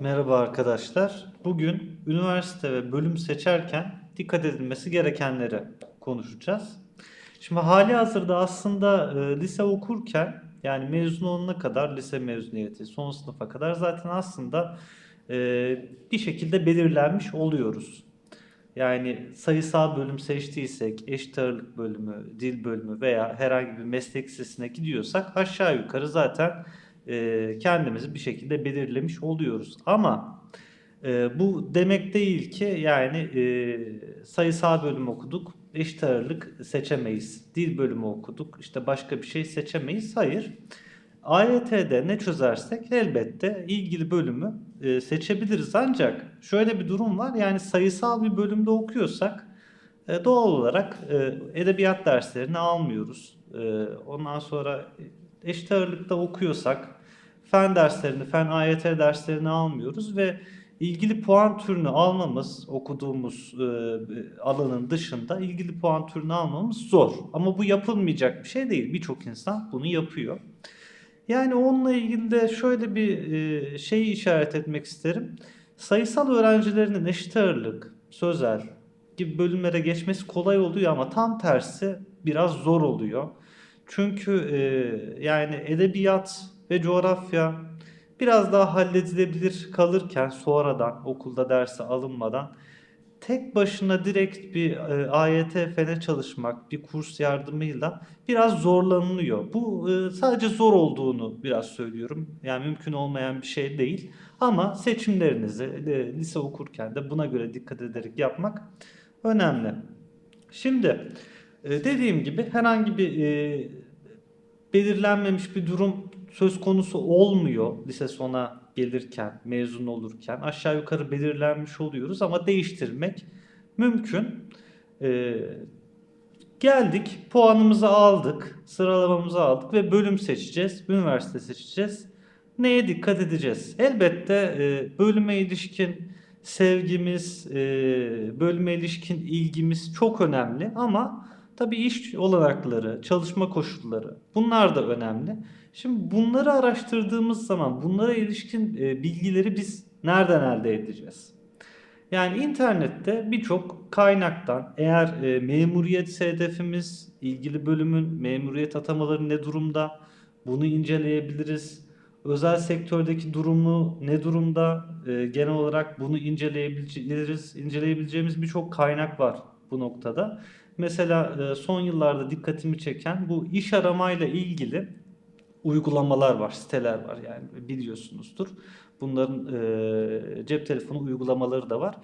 Merhaba arkadaşlar. Bugün üniversite ve bölüm seçerken dikkat edilmesi gerekenleri konuşacağız. Şimdi hali hazırda aslında e, lise okurken yani mezun olana kadar lise mezuniyeti, son sınıfa kadar zaten aslında e, bir şekilde belirlenmiş oluyoruz. Yani sayısal bölüm seçtiysek, eşit ağırlık bölümü, dil bölümü veya herhangi bir meslek lisesine gidiyorsak aşağı yukarı zaten e, kendimizi bir şekilde belirlemiş oluyoruz. Ama e, bu demek değil ki yani e, sayısal bölüm okuduk, eşit ağırlık seçemeyiz. Dil bölümü okuduk, işte başka bir şey seçemeyiz. Hayır. AYT'de ne çözersek elbette ilgili bölümü e, seçebiliriz. Ancak şöyle bir durum var. Yani sayısal bir bölümde okuyorsak e, doğal olarak e, edebiyat derslerini almıyoruz. E, ondan sonra eşit ağırlıkta okuyorsak fen derslerini, fen AYT derslerini almıyoruz ve ilgili puan türünü almamız okuduğumuz e, alanın dışında ilgili puan türünü almamız zor. Ama bu yapılmayacak bir şey değil. Birçok insan bunu yapıyor. Yani onunla ilgili de şöyle bir e, şeyi işaret etmek isterim. Sayısal öğrencilerinin eşit ağırlık, sözel gibi bölümlere geçmesi kolay oluyor ama tam tersi biraz zor oluyor. Çünkü e, yani edebiyat ve coğrafya biraz daha halledilebilir kalırken sonradan okulda derse alınmadan tek başına direkt bir e, AYT fene çalışmak, bir kurs yardımıyla biraz zorlanılıyor. Bu e, sadece zor olduğunu biraz söylüyorum. Yani mümkün olmayan bir şey değil. Ama seçimlerinizi e, lise okurken de buna göre dikkat ederek yapmak önemli. Şimdi e, dediğim gibi herhangi bir e, belirlenmemiş bir durum söz konusu olmuyor lise sona gelirken, mezun olurken. Aşağı yukarı belirlenmiş oluyoruz ama değiştirmek mümkün. Ee, geldik, puanımızı aldık, sıralamamızı aldık ve bölüm seçeceğiz, üniversite seçeceğiz. Neye dikkat edeceğiz? Elbette e, bölüme ilişkin sevgimiz, e, bölüme ilişkin ilgimiz çok önemli ama tabii iş olanakları, çalışma koşulları bunlar da önemli. Şimdi bunları araştırdığımız zaman bunlara ilişkin e, bilgileri biz nereden elde edeceğiz? Yani internette birçok kaynaktan eğer e, memuriyet hedefimiz, ilgili bölümün memuriyet atamaları ne durumda bunu inceleyebiliriz. Özel sektördeki durumu ne durumda e, genel olarak bunu inceleyebiliriz. İnceleyebileceğimiz birçok kaynak var bu noktada. Mesela e, son yıllarda dikkatimi çeken bu iş aramayla ilgili uygulamalar var, siteler var yani biliyorsunuzdur. Bunların e, cep telefonu uygulamaları da var.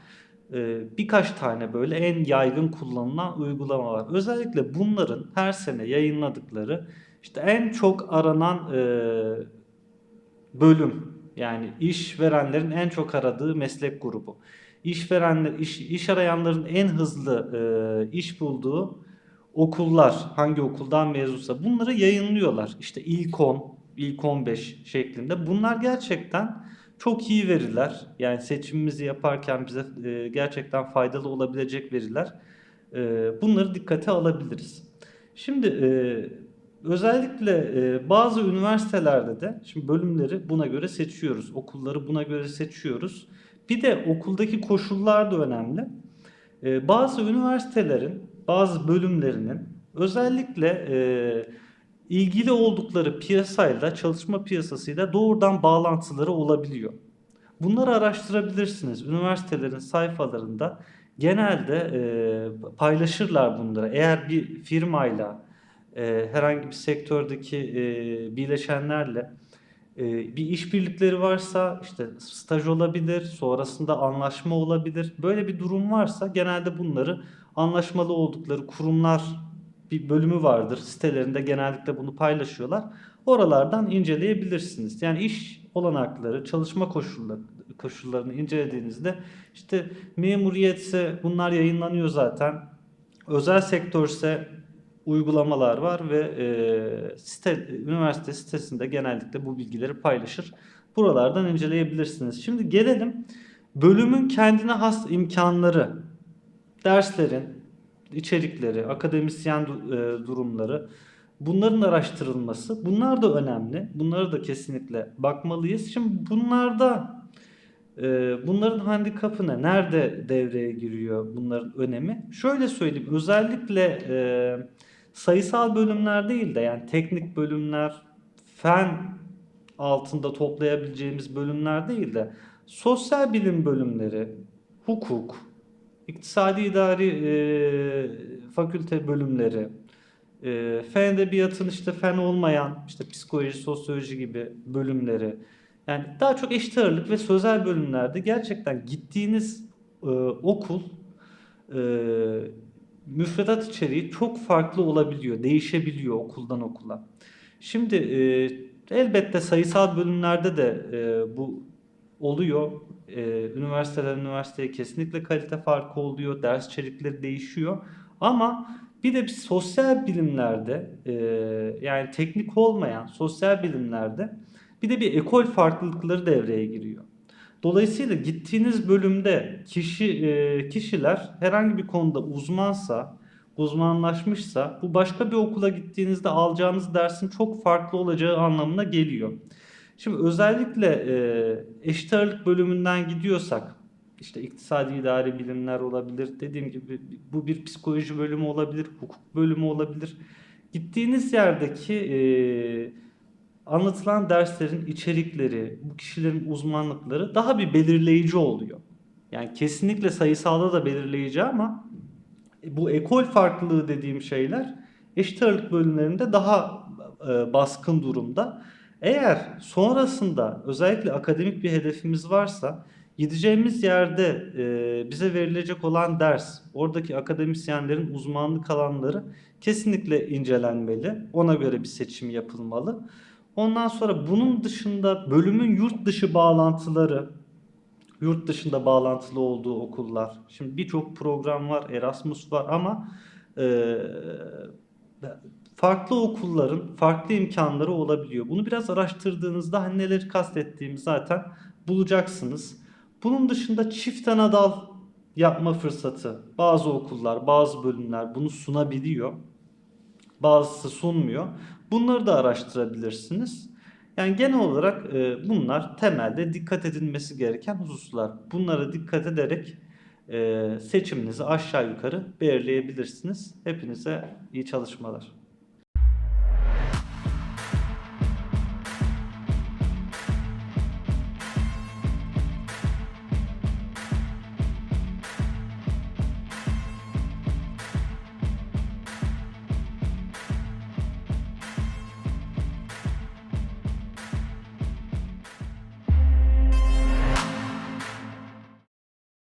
E, birkaç tane böyle en yaygın kullanılan uygulama var. Özellikle bunların her sene yayınladıkları işte en çok aranan bölüm yani işverenlerin en çok aradığı meslek grubu. İşverenler, iş, iş arayanların en hızlı e, iş bulduğu okullar hangi okuldan mezunsa bunları yayınlıyorlar. İşte ilk 10, ilk 15 şeklinde. Bunlar gerçekten çok iyi veriler. Yani seçimimizi yaparken bize e, gerçekten faydalı olabilecek veriler. E, bunları dikkate alabiliriz. Şimdi e, özellikle bazı üniversitelerde de şimdi bölümleri buna göre seçiyoruz. Okulları buna göre seçiyoruz. Bir de okuldaki koşullar da önemli. Bazı üniversitelerin bazı bölümlerinin özellikle e, ilgili oldukları piyasayla, çalışma piyasasıyla doğrudan bağlantıları olabiliyor. Bunları araştırabilirsiniz. Üniversitelerin sayfalarında genelde e, paylaşırlar bunları. Eğer bir firmayla, e, herhangi bir sektördeki e, bileşenlerle bir işbirlikleri varsa işte staj olabilir, sonrasında anlaşma olabilir. Böyle bir durum varsa genelde bunları anlaşmalı oldukları kurumlar bir bölümü vardır. Sitelerinde genellikle bunu paylaşıyorlar. Oralardan inceleyebilirsiniz. Yani iş olanakları, çalışma koşulları, koşullarını incelediğinizde işte memuriyetse bunlar yayınlanıyor zaten. Özel sektörse uygulamalar var ve e, site, üniversite sitesinde genellikle bu bilgileri paylaşır. Buralardan inceleyebilirsiniz. Şimdi gelelim bölümün kendine has imkanları derslerin içerikleri, akademisyen e, durumları bunların araştırılması bunlar da önemli. Bunları da kesinlikle bakmalıyız. Şimdi bunlarda Ee, bunların handikapı ne? Nerede devreye giriyor bunların önemi? Şöyle söyleyeyim. Özellikle e, sayısal bölümler değil de yani teknik bölümler, fen altında toplayabileceğimiz bölümler değil de sosyal bilim bölümleri, hukuk, iktisadi idari e, fakülte bölümleri, e, fen edebiyatın işte fen olmayan işte psikoloji, sosyoloji gibi bölümleri. Yani daha çok eşit ağırlık ve sözel bölümlerde gerçekten gittiğiniz e, okul e, müfredat içeriği çok farklı olabiliyor, değişebiliyor okuldan okula. Şimdi e, elbette sayısal bölümlerde de e, bu oluyor. E, üniversiteden üniversiteye kesinlikle kalite farkı oluyor, ders içerikleri değişiyor. Ama bir de bir sosyal bilimlerde e, yani teknik olmayan sosyal bilimlerde bir de bir ekol farklılıkları devreye giriyor. Dolayısıyla gittiğiniz bölümde kişi e, kişiler herhangi bir konuda uzmansa, uzmanlaşmışsa bu başka bir okula gittiğinizde alacağınız dersin çok farklı olacağı anlamına geliyor. Şimdi özellikle e, eşit ağırlık bölümünden gidiyorsak işte iktisadi idari bilimler olabilir. Dediğim gibi bu bir psikoloji bölümü olabilir, hukuk bölümü olabilir. Gittiğiniz yerdeki e, anlatılan derslerin içerikleri, bu kişilerin uzmanlıkları daha bir belirleyici oluyor. Yani kesinlikle sayısalda da belirleyici ama bu ekol farklılığı dediğim şeyler eşit ağırlık bölümlerinde daha e, baskın durumda. Eğer sonrasında özellikle akademik bir hedefimiz varsa gideceğimiz yerde e, bize verilecek olan ders, oradaki akademisyenlerin uzmanlık alanları kesinlikle incelenmeli. Ona göre bir seçim yapılmalı. Ondan sonra bunun dışında bölümün yurt dışı bağlantıları, yurt dışında bağlantılı olduğu okullar. Şimdi birçok program var, Erasmus var ama e, farklı okulların farklı imkanları olabiliyor. Bunu biraz araştırdığınızda hani neleri kastettiğimi zaten bulacaksınız. Bunun dışında çift ana dal yapma fırsatı bazı okullar, bazı bölümler bunu sunabiliyor. Bazısı sunmuyor. Bunları da araştırabilirsiniz. Yani genel olarak e, bunlar temelde dikkat edilmesi gereken hususlar. Bunlara dikkat ederek e, seçiminizi aşağı yukarı belirleyebilirsiniz. Hepinize iyi çalışmalar.